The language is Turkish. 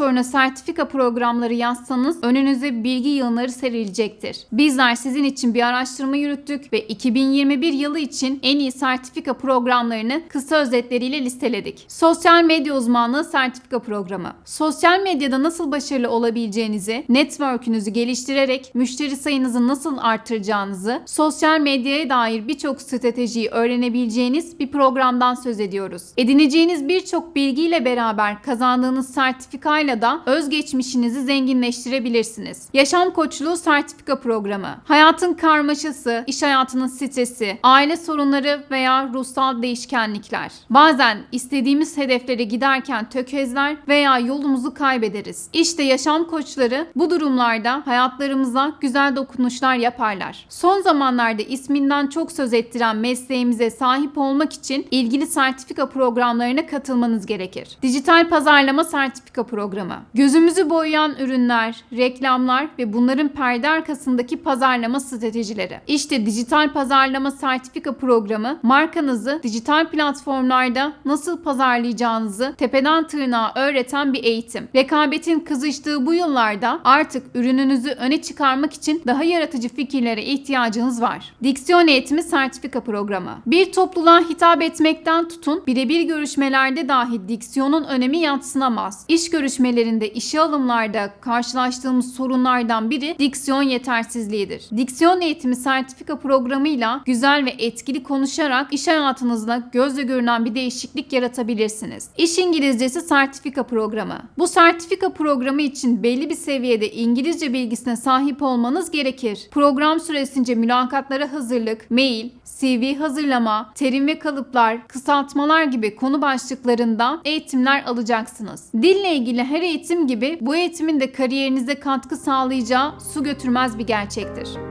motoruna sertifika programları yazsanız önünüze bilgi yığınları serilecektir. Bizler sizin için bir araştırma yürüttük ve 2021 yılı için en iyi sertifika programlarını kısa özetleriyle listeledik. Sosyal medya uzmanlığı sertifika programı. Sosyal medyada nasıl başarılı olabileceğinizi, network'ünüzü geliştirerek müşteri sayınızı nasıl artıracağınızı, sosyal medyaya dair birçok stratejiyi öğrenebileceğiniz bir programdan söz ediyoruz. Edineceğiniz birçok bilgiyle beraber kazandığınız sertifikayla da özgeçmişinizi zenginleştirebilirsiniz. Yaşam koçluğu sertifika programı. Hayatın karmaşası, iş hayatının stresi, aile sorunları veya ruhsal değişkenlikler. Bazen istediğimiz hedeflere giderken tökezler veya yolumuzu kaybederiz. İşte yaşam koçları bu durumlarda hayatlarımıza güzel dokunuşlar yaparlar. Son zamanlarda isminden çok söz ettiren mesleğimize sahip olmak için ilgili sertifika programlarına katılmanız gerekir. Dijital pazarlama sertifika programı. Gözümüzü boyayan ürünler, reklamlar ve bunların perde arkasındaki pazarlama stratejileri. İşte dijital pazarlama sertifika programı markanızı dijital platformlarda nasıl pazarlayacağınızı tepeden tırnağa öğreten bir eğitim. Rekabetin kızıştığı bu yıllarda artık ürününüzü öne çıkarmak için daha yaratıcı fikirlere ihtiyacınız var. Diksiyon eğitimi sertifika programı. Bir topluluğa hitap etmekten tutun birebir görüşmelerde dahi diksiyonun önemi yatsınamaz. İş görüşmelerinde, işe alımlarda karşılaştığımız sorunlardan biri diksiyon yetersizliğidir. Diksiyon eğitimi sertifika programıyla güzel ve etkili konuşarak iş hayatınızda gözle görünen bir değişiklik yaratabilirsiniz. İş İngilizcesi sertifika programı. Bu sertifika programı için belli bir seviyede İngilizce bilgisine sahip olmanız gerekir. Program süresince mülakatlara hazırlık, mail, CV hazırlama, terim ve kalıplar, kısaltmalar gibi konu başlıklarında eğitimler alacaksınız. Dille ilgili her eğitim gibi bu eğitimin de kariyerinize katkı sağlayacağı su götürmez bir gerçektir.